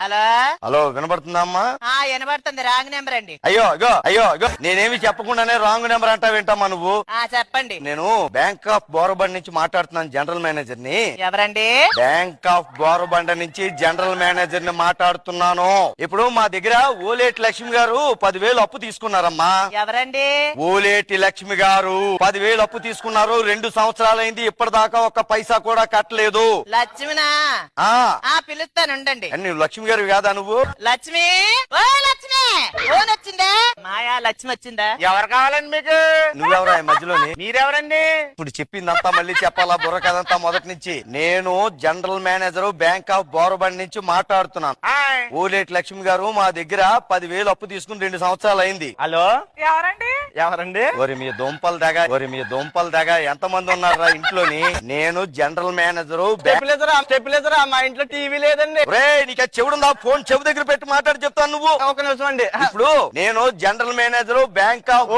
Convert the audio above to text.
Hello? Hello వినబడుతుందమ్మా ఆ వినబడుతుంది. Wrong number అండి. అయ్యో అయ్యో అయ్యో అయ్యో. నేనేమి చెప్పకుండానే రాంగ్ నెంబర్ అంటా వింటామా నువ్వు? చెప్పండి. నేను బ్యాంక్ ఆఫ్ బోరబండ్ నుంచి మాట్లాడుతున్నాను జనరల్ మేనేజర్ని ఎవరండి? బ్యాంక్ ఆఫ్ బోరబండ నుంచి జనరల్ మేనేజర్ని మాట్లాడుతున్నాను. ఇప్పుడు మా దగ్గర ఓలేటి లక్ష్మి గారు పదివేలు అప్పు తీసుకున్నారమ్మా. ఎవరండి? ఓలేటి లక్ష్మి గారు పదివేలు అప్పు తీసుకున్నారు. రెండు సంవత్సరాలైంది ఇప్పటిదాకా ఒక్క పైసా కూడా కట్టలేదు. లక్ష్మినా? పిలుస్తాను ఉండండి. నువ్వు లక్ష్మి గారు కాదా నువ్వు? లక్ష్మి! ఓ లక్ష్మి! ఫోన్ లక్ష్మి వచ్చిందా ఎవరు కావాలండి మీకు? నువ్వెవరా ఈ మధ్యలోని? మీరెవరండి? ఇప్పుడు చెప్పిందంతా మళ్ళీ చెప్పాలా? బుర్ర కదంతా మొదటి నుంచి. నేను general manager bank of Borabanda నుంచి మాట్లాడుతున్నాను. హాయ్. ఓలేటి లక్ష్మి గారు మా దగ్గర పదివేలు అప్పు తీసుకుని రెండు సంవత్సరాలు అయింది. హలో? ఎవరండి? ఎవరండి? ఒరి మీ దుంపలు దగ్గ ఒరి మీ దుంపలు దగ్గ ఎంత మంది ఉన్నారా ఇంట్లోని? నేను జనరల్ మేనేజర్ మా ఇంట్లో టీవీ లేదండి. రే నీకు చెవుడుందా? ఫోన్ చెవు దగ్గర పెట్టి మాట్లాడి చెప్తాను నువ్వు. ఒక నిమిషం అండి. ఇప్పుడు నేను జనరల్ మేనేజర్ బ్యాంక్ ఆఫ్